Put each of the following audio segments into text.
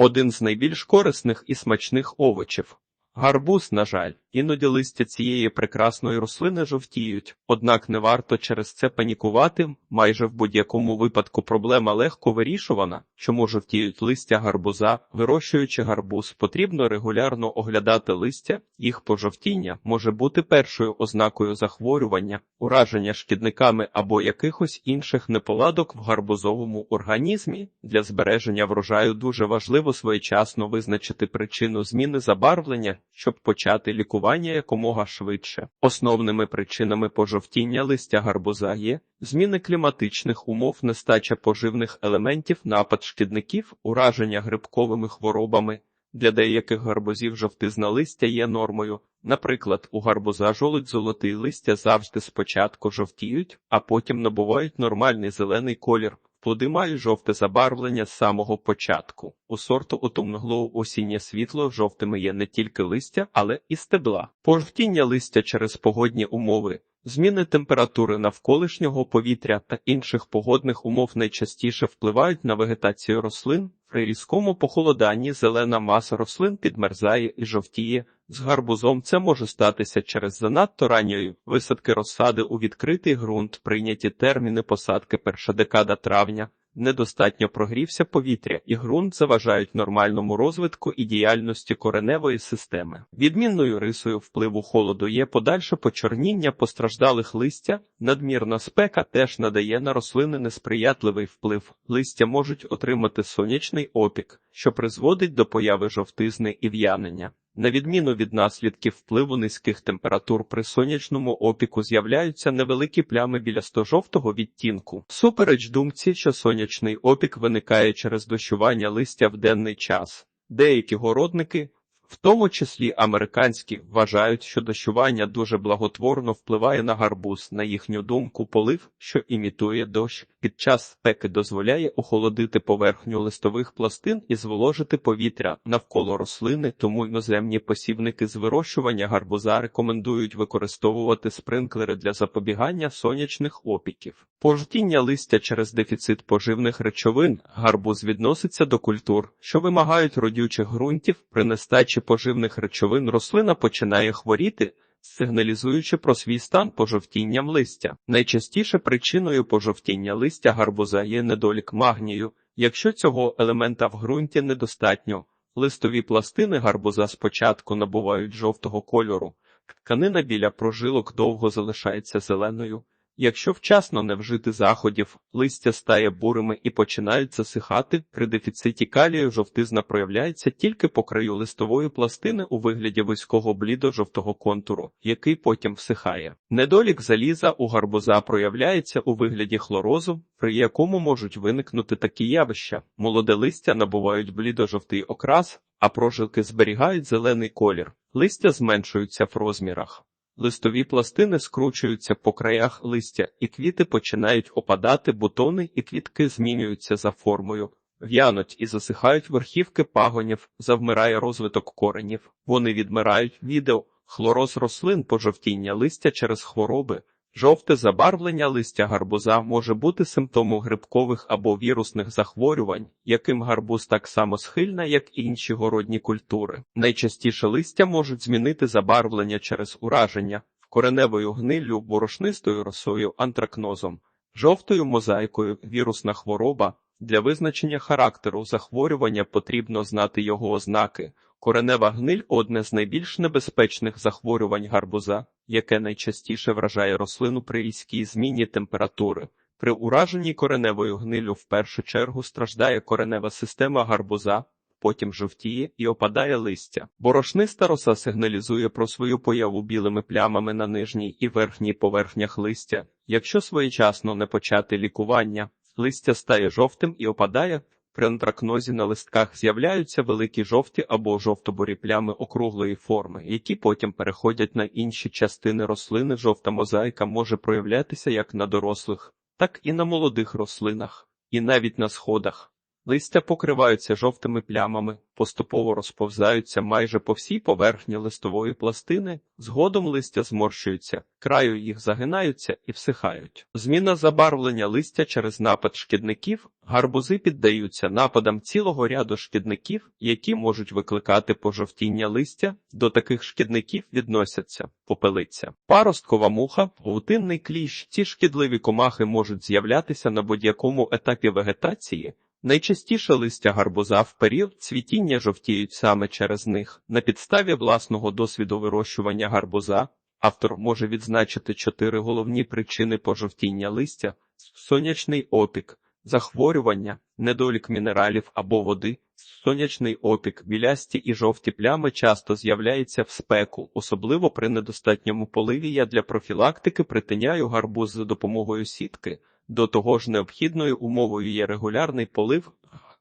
Один з найбільш корисних і смачних овочів. Гарбуз, на жаль, іноді листя цієї прекрасної рослини жовтіють, однак не варто через це панікувати. Майже в будь-якому випадку проблема легко вирішувана. Чому жовтіють листя гарбуза, вирощуючи гарбуз, потрібно регулярно оглядати листя. Їх пожовтіння може бути першою ознакою захворювання, ураження шкідниками або якихось інших неполадок в гарбузовому організмі. Для збереження врожаю дуже важливо своєчасно визначити причину зміни забарвлення щоб почати лікування якомога швидше. Основними причинами пожовтіння листя гарбуза є зміни кліматичних умов, нестача поживних елементів, напад шкідників, ураження грибковими хворобами. Для деяких гарбузів жовтизна листя є нормою. Наприклад, у гарбуза жолудь золотий листя завжди спочатку жовтіють, а потім набувають нормальний зелений колір. Плоди мають жовте забарвлення з самого початку. У сорту отумноглоу осіннє світло жовтими є не тільки листя, але і стебла. Пожовтіння листя через погодні умови, зміни температури навколишнього повітря та інших погодних умов найчастіше впливають на вегетацію рослин. При різкому похолоданні зелена маса рослин підмерзає і жовтіє. З гарбузом це може статися через занадто ранньої висадки розсади у відкритий ґрунт, прийняті терміни посадки перша декада травня. Недостатньо прогрівся повітря, і ґрунт заважають нормальному розвитку і діяльності кореневої системи. Відмінною рисою впливу холоду є подальше почорніння постраждалих листя. Надмірна спека теж надає на рослини несприятливий вплив. Листя можуть отримати сонячний опік, що призводить до появи жовтизни і в'янення. На відміну від наслідків впливу низьких температур при сонячному опіку з'являються невеликі плями біля жовтого відтінку. Супереч думці, що сонячний опік виникає через дощування листя в денний час. Деякі городники в тому числі американські вважають, що дощування дуже благотворно впливає на гарбуз. На їхню думку, полив, що імітує дощ, під час спеки дозволяє охолодити поверхню листових пластин і зволожити повітря навколо рослини, тому іноземні посівники з вирощування гарбуза рекомендують використовувати спринклери для запобігання сонячних опіків. Пожтіння листя через дефіцит поживних речовин гарбуз відноситься до культур, що вимагають родючих ґрунтів при нестачі нестачі поживних речовин рослина починає хворіти, сигналізуючи про свій стан пожовтінням листя. Найчастіше причиною пожовтіння листя гарбуза є недолік магнію. Якщо цього елемента в ґрунті недостатньо, листові пластини гарбуза спочатку набувають жовтого кольору, тканина біля прожилок довго залишається зеленою. Якщо вчасно не вжити заходів, листя стає бурими і починають засихати, при дефіциті калію жовтизна проявляється тільки по краю листової пластини у вигляді вузького блідо-жовтого контуру, який потім всихає. Недолік заліза у гарбуза проявляється у вигляді хлорозу, при якому можуть виникнути такі явища. Молоде листя набувають блідо-жовтий окрас, а прожилки зберігають зелений колір. Листя зменшуються в розмірах. Листові пластини скручуються по краях листя, і квіти починають опадати, бутони і квітки змінюються за формою, в'януть і засихають верхівки пагонів, завмирає розвиток коренів. Вони відмирають відео, хлороз рослин, пожовтіння листя через хвороби. Жовте забарвлення листя гарбуза може бути симптомом грибкових або вірусних захворювань, яким гарбуз так само схильна, як і інші городні культури. Найчастіше листя можуть змінити забарвлення через ураження кореневою гниллю, борошнистою росою, антракнозом, жовтою мозаїкою, вірусна хвороба. Для визначення характеру захворювання потрібно знати його ознаки. Коренева гниль одне з найбільш небезпечних захворювань гарбуза, яке найчастіше вражає рослину при різкій зміні температури. При ураженні кореневою гнилю в першу чергу страждає коренева система гарбуза, потім жовтіє і опадає листя. Борошниста роса сигналізує про свою появу білими плямами на нижній і верхній поверхнях листя. Якщо своєчасно не почати лікування, листя стає жовтим і опадає. При антракнозі на листках з'являються великі жовті або жовтобурі плями округлої форми, які потім переходять на інші частини рослини. Жовта мозаїка може проявлятися як на дорослих, так і на молодих рослинах, і навіть на сходах. Листя покриваються жовтими плямами, поступово розповзаються майже по всій поверхні листової пластини, згодом листя зморщуються, краю їх загинаються і всихають. Зміна забарвлення листя через напад шкідників, гарбузи піддаються нападам цілого ряду шкідників, які можуть викликати пожовтіння листя. До таких шкідників відносяться попелиця, паросткова муха, павутинний кліщ. Ці шкідливі комахи можуть з'являтися на будь-якому етапі вегетації. Найчастіше листя гарбуза в період цвітіння жовтіють саме через них. На підставі власного досвіду вирощування гарбуза автор може відзначити чотири головні причини пожовтіння листя: сонячний опік, захворювання, недолік мінералів або води. Сонячний опік, білясті і жовті плями часто з'являються в спеку, особливо при недостатньому поливі. Я для профілактики притиняю гарбуз за допомогою сітки. До того ж, необхідною умовою є регулярний полив.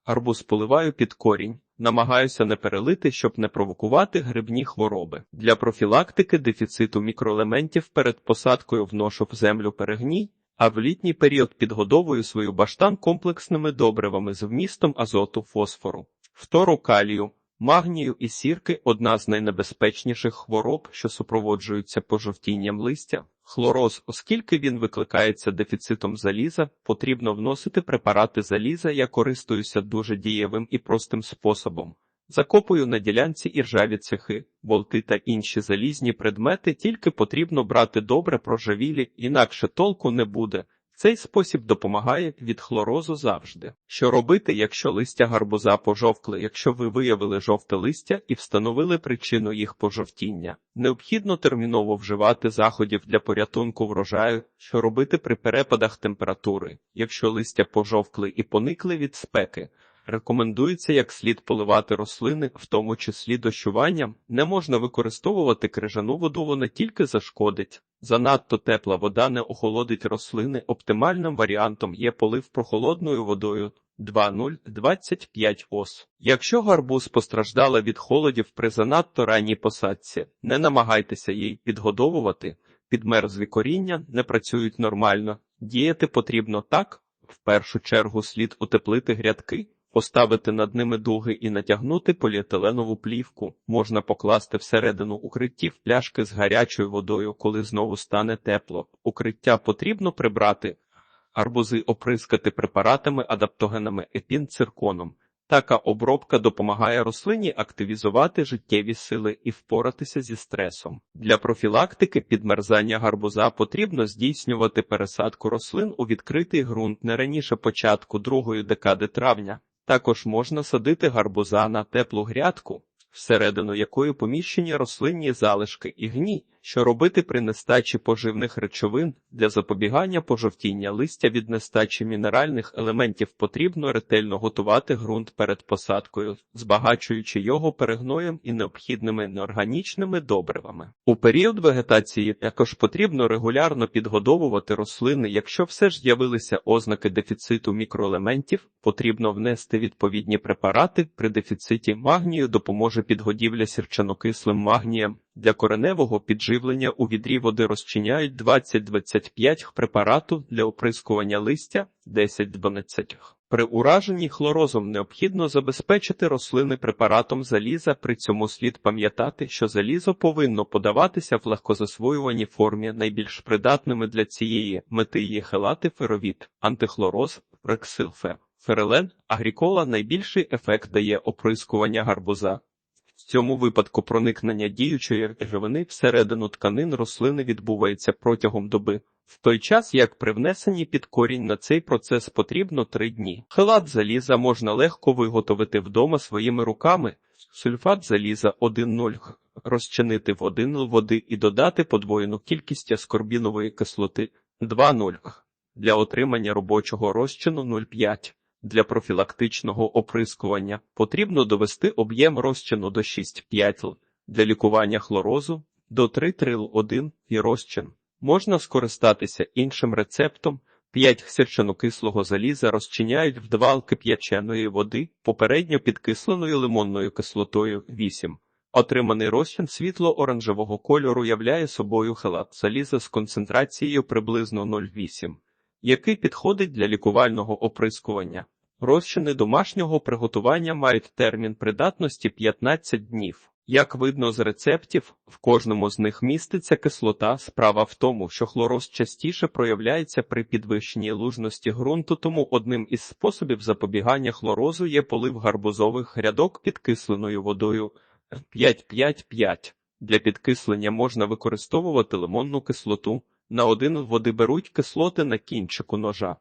Гарбуз поливаю під корінь. Намагаюся не перелити, щоб не провокувати грибні хвороби. Для профілактики дефіциту мікроелементів перед посадкою вношу в землю перегній, а в літній період підгодовую свою баштан комплексними добривами з вмістом азоту фосфору, фтору калію, магнію і сірки одна з найнебезпечніших хвороб, що супроводжуються пожовтінням листя. Хлороз, оскільки він викликається дефіцитом заліза, потрібно вносити препарати заліза. Я користуюся дуже дієвим і простим способом. Закопую на ділянці іржаві цехи, болти та інші залізні предмети, тільки потрібно брати добре прожавілі, інакше толку не буде. Цей спосіб допомагає від хлорозу завжди. Що робити, якщо листя гарбуза пожовкли, якщо ви виявили жовте листя і встановили причину їх пожовтіння? Необхідно терміново вживати заходів для порятунку врожаю, що робити при перепадах температури, якщо листя пожовкли і поникли від спеки. Рекомендується як слід поливати рослини, в тому числі дощуванням. Не можна використовувати крижану воду, вона тільки зашкодить. Занадто тепла вода не охолодить рослини. Оптимальним варіантом є полив прохолодною водою 2,0-25 ос. Якщо гарбуз постраждала від холодів при занадто ранній посадці, не намагайтеся їй підгодовувати, підмерзлі коріння не працюють нормально. Діяти потрібно так, в першу чергу слід утеплити грядки. Поставити над ними дуги і натягнути поліетиленову плівку. Можна покласти всередину укриттів пляшки з гарячою водою, коли знову стане тепло. Укриття потрібно прибрати, арбузи оприскати препаратами адаптогенами епінцирконом. Така обробка допомагає рослині активізувати життєві сили і впоратися зі стресом. Для профілактики підмерзання гарбуза потрібно здійснювати пересадку рослин у відкритий ґрунт не раніше початку другої декади травня. Також можна садити гарбуза на теплу грядку, всередину якої поміщені рослинні залишки і гній, що робити при нестачі поживних речовин для запобігання пожовтіння листя від нестачі мінеральних елементів потрібно ретельно готувати ґрунт перед посадкою, збагачуючи його перегноєм і необхідними неорганічними добривами. У період вегетації також потрібно регулярно підгодовувати рослини. Якщо все ж з'явилися ознаки дефіциту мікроелементів, потрібно внести відповідні препарати. При дефіциті магнію допоможе підгодівля сірчанокислим магнієм. Для кореневого підживлення у відрі води розчиняють 20-25 препарату для оприскування листя 10-12. При ураженні хлорозом необхідно забезпечити рослини препаратом заліза. При цьому слід пам'ятати, що залізо повинно подаватися в легкозасвоюваній формі. Найбільш придатними для цієї мети є хелати феровіт, антихлороз, рексилфе. Ферелен, агрікола найбільший ефект дає оприскування гарбуза. В цьому випадку проникнення діючої речовини всередину тканин рослини відбувається протягом доби. В той час, як при внесенні під корінь на цей процес потрібно три дні. Хелат заліза можна легко виготовити вдома своїми руками. Сульфат заліза 1,0 розчинити в 1 л води і додати подвоєну кількість аскорбінової кислоти 2,0 для отримання робочого розчину 0,5. Для профілактичного оприскування потрібно довести об'єм розчину до 6-5 л, для лікування хлорозу до 3 трил 1 і розчин. Можна скористатися іншим рецептом. 5 сірчанокислого заліза розчиняють в 2 л кип'яченої води, попередньо підкисленою лимонною кислотою 8. Отриманий розчин світло-оранжевого кольору являє собою хелат заліза з концентрацією приблизно 0,8 який підходить для лікувального оприскування. Розчини домашнього приготування мають термін придатності 15 днів. Як видно з рецептів, в кожному з них міститься кислота. Справа в тому, що хлороз частіше проявляється при підвищенні лужності ґрунту, тому одним із способів запобігання хлорозу є полив гарбузових грядок підкисленою водою 5-5-5. Для підкислення можна використовувати лимонну кислоту. На один води беруть кислоти на кінчику ножа.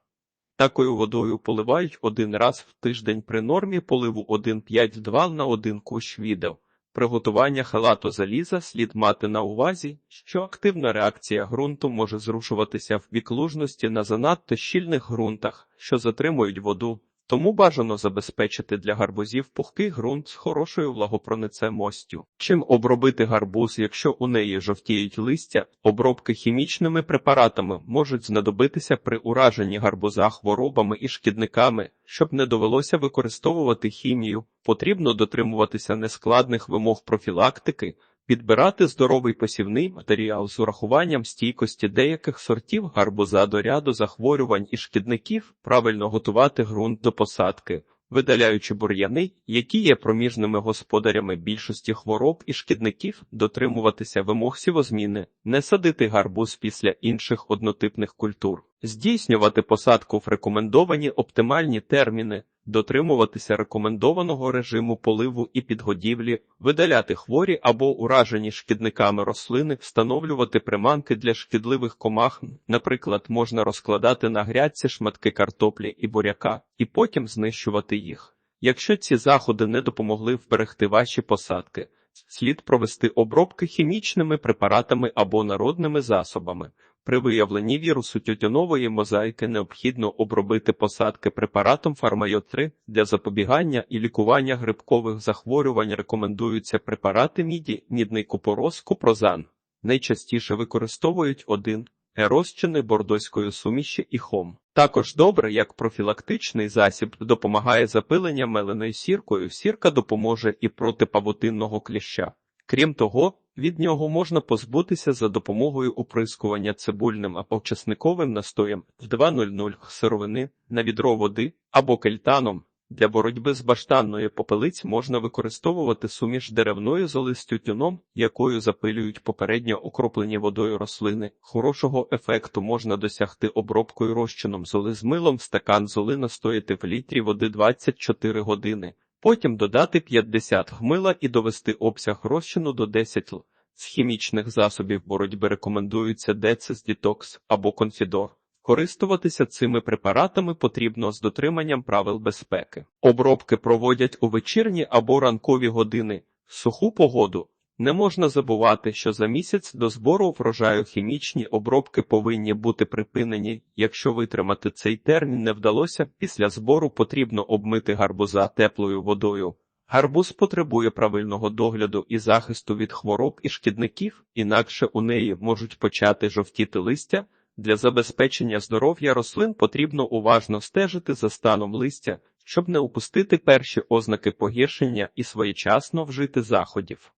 Такою водою поливають один раз в тиждень при нормі поливу 1,5-2 на один кущ відео. Приготування халату заліза слід мати на увазі, що активна реакція ґрунту може зрушуватися в бік лужності на занадто щільних ґрунтах, що затримують воду. Тому бажано забезпечити для гарбузів пухкий ґрунт з хорошою влагопроницемостю. Чим обробити гарбуз, якщо у неї жовтіють листя, обробки хімічними препаратами можуть знадобитися при ураженні гарбуза хворобами і шкідниками, щоб не довелося використовувати хімію, потрібно дотримуватися нескладних вимог профілактики, підбирати здоровий посівний матеріал з урахуванням стійкості деяких сортів гарбуза до ряду захворювань і шкідників, правильно готувати ґрунт до посадки, видаляючи бур'яни, які є проміжними господарями більшості хвороб і шкідників, дотримуватися вимог сівозміни, не садити гарбуз після інших однотипних культур, здійснювати посадку в рекомендовані оптимальні терміни, дотримуватися рекомендованого режиму поливу і підгодівлі, видаляти хворі або уражені шкідниками рослини, встановлювати приманки для шкідливих комах, наприклад, можна розкладати на грядці шматки картоплі і буряка, і потім знищувати їх. Якщо ці заходи не допомогли вберегти ваші посадки, слід провести обробки хімічними препаратами або народними засобами. При виявленні вірусу тютюнової мозаїки необхідно обробити посадки препаратом фармайо-3 для запобігання і лікування грибкових захворювань. Рекомендуються препарати міді, мідний купорос, купрозан. Найчастіше використовують один розчини бордоської суміші і хом. Також добре, як профілактичний засіб, допомагає запилення меленою сіркою. Сірка допоможе і проти павутинного кліща. Крім того, від нього можна позбутися за допомогою оприскування цибульним або чесниковим настоєм в 2.00 сировини на відро води або кельтаном. Для боротьби з баштанною попелиць можна використовувати суміш деревної золи з тютюном, якою запилюють попередньо окроплені водою рослини. Хорошого ефекту можна досягти обробкою розчином золи з милом, стакан золи настояти в літрі води 24 години. Потім додати 50 гмила і довести обсяг розчину до 10 л. З хімічних засобів боротьби рекомендуються Децис Дітокс або Конфідор. Користуватися цими препаратами потрібно з дотриманням правил безпеки. Обробки проводять у вечірні або ранкові години. Суху погоду не можна забувати, що за місяць до збору врожаю хімічні обробки повинні бути припинені. Якщо витримати цей термін не вдалося, після збору потрібно обмити гарбуза теплою водою. Гарбуз потребує правильного догляду і захисту від хвороб і шкідників, інакше у неї можуть почати жовтіти листя. Для забезпечення здоров'я рослин потрібно уважно стежити за станом листя, щоб не упустити перші ознаки погіршення і своєчасно вжити заходів.